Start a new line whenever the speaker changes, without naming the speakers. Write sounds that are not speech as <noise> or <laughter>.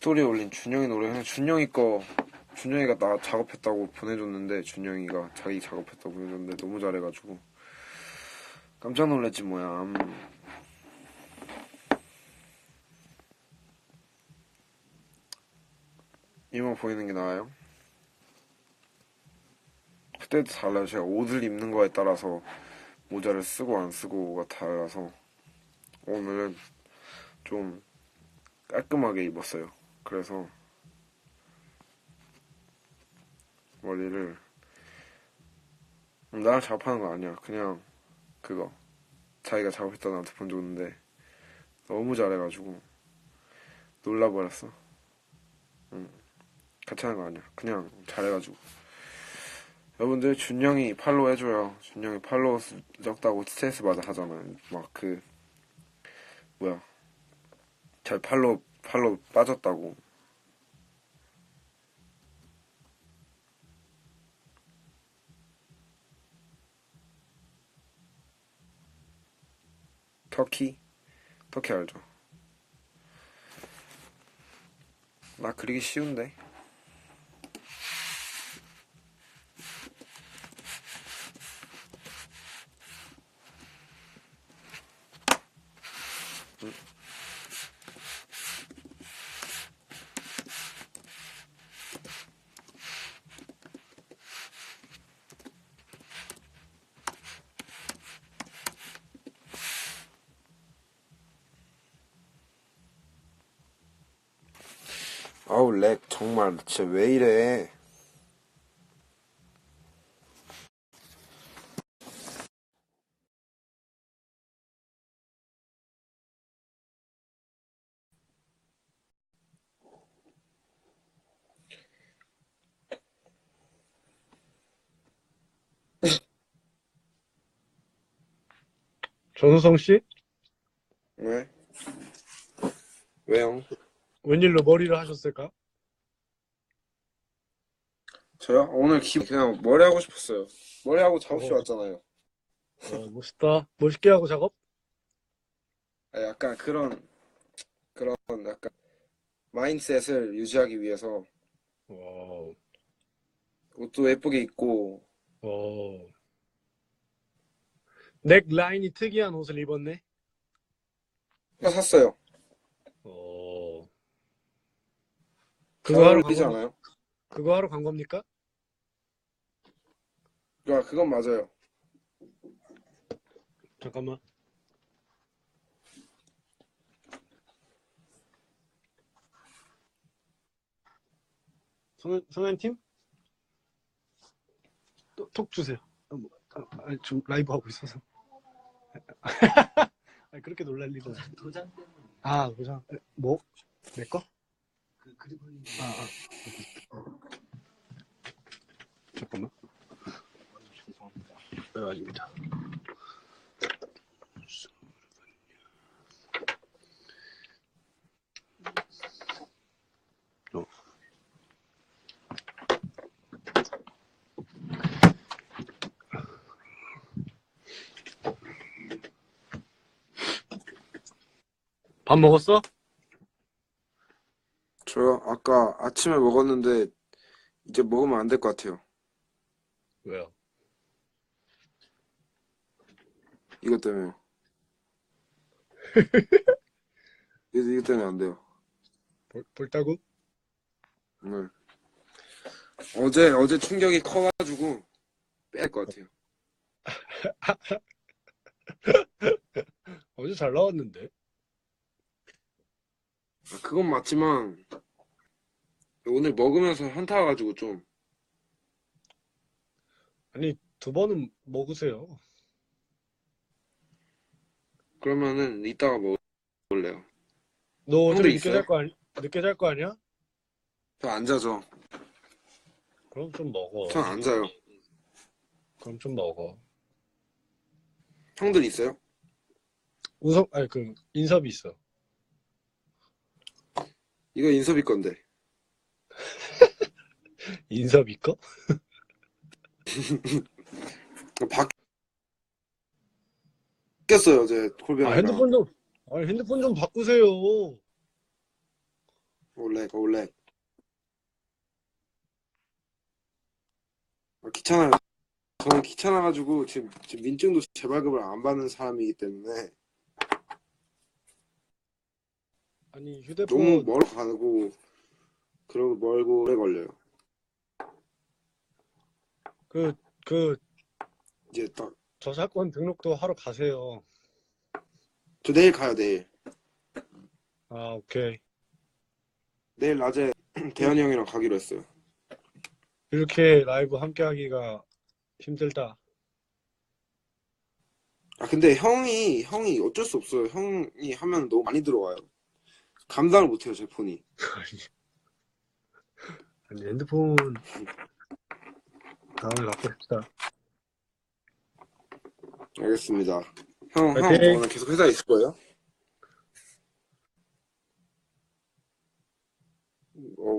스토리에 올린 준영이 노래 그냥 준영이 거 준영이가 나 작업했다고 보내줬는데 준영이가 자기 작업했다고 보내줬는데 너무 잘해가지고 깜짝 놀랐지 뭐야 음. 이만 보이는 게 나아요? 그때도 달라요 제가 옷을 입는 거에 따라서 모자를 쓰고 안 쓰고가 달라서 오늘은 좀 깔끔하게 입었어요. 그래서 머리를 나를 작업하는 거 아니야. 그냥 그거 자기가 작업했다 나한테 보내줬는데 너무 잘해가지고 놀라버렸어. 응. 같이 하는 거 아니야. 그냥 잘해가지고. 여러분들 준영이 팔로우 해줘요. 준영이 팔로우 수 적다고 스트레스 받아 하잖아요. 막 그 뭐야 잘 팔로우 팔로우 빠졌다고. 터키 터키 알죠? 나 그리기 쉬운데. 아우 렉 정말 진짜 왜 이래
전우성 씨?
왜? 왜요?
웬일로 머리를 하셨을까?
저요? 오늘 기 그냥 머리 하고 싶었어요 머리 하고 작업실
어.
왔잖아요
어, 멋있다. 멋있게 하고 작업?
아, 약간 그런 그런 약간 마인드셋을 유지하기 위해서
와우.
옷도 예쁘게 입고
어. 넥 라인이 특이한 옷을 입었네?
샀어요
어.
잘
그거 하러 간
어울리지
겁,
않아요?
그거 하러 간 겁니까?
야 그건 맞아요
잠깐만. 성현, 성현팀? 또, 톡 주세요. 아, 뭐, 아, 아, 지금 라이브 하고 있어서. <laughs> 아, 그렇게 놀랄 리가. 없-
도장 때문에
아, 도장. 에, 뭐? 내 거?
그 그리고 있는
아, 아. 잠깐만.
죄송합니다.
네, 아닙니다. 어. 밥 먹었어?
저 아까 아침에 먹었는데 이제 먹으면 안 될 것 같아요
왜요?
이것 때문에 <laughs> 이거, 이것 때문에 안 돼요
볼, 볼따구?
네. 어제 어제 충격이 커가지고 뺄 것 같아요 <laughs>
어제 잘 나왔는데.
아, 그건 맞지만 오늘 먹으면서 현타 와가지고 좀
아니, 두 번은 먹으세요.
그러면은 이따가 먹을래요
너 어제
형도
늦게
있어요?
잘 거 아니, 늦게 잘 거 아니야?
저 안 자죠
그럼 좀 먹어.
전 안 자요
그럼 좀 먹어.
형들 있어요?
우성, 아니, 그, 인섭이 있어.
이거 인섭이 건데 <laughs>
인섭이 거? <laughs>
바뀌었어요 어제 콜뱅이랑.
아, 핸드폰 좀, 아니, 핸드폰 좀 바꾸세요.
올렉 올렉 아, 귀찮아요 저는 귀찮아가지고 지금, 지금 민증도 재발급을 안 받는 사람이기 때문에.
아니
너무
휴대폰
멀어 가고 그리고 멀고 오래 걸려요
그 그
이제 딱저
저작권 등록도 하러 가세요.
내일 가요 내일
아 오케이.
내일 낮에 <clears throat> 대현이 형이랑 가기로 했어요
이렇게 라이브 함께 하기가 힘들다.
아 근데 형이 형이 어쩔 수 없어요 형이 하면 너무 많이 들어와요 감당을 못해요 제 폰이 <laughs>
핸드폰 다음에 갖고 싶다.
알겠습니다 형, 형
파이팅!
오늘 계속 회사에 있을 거예요? 어,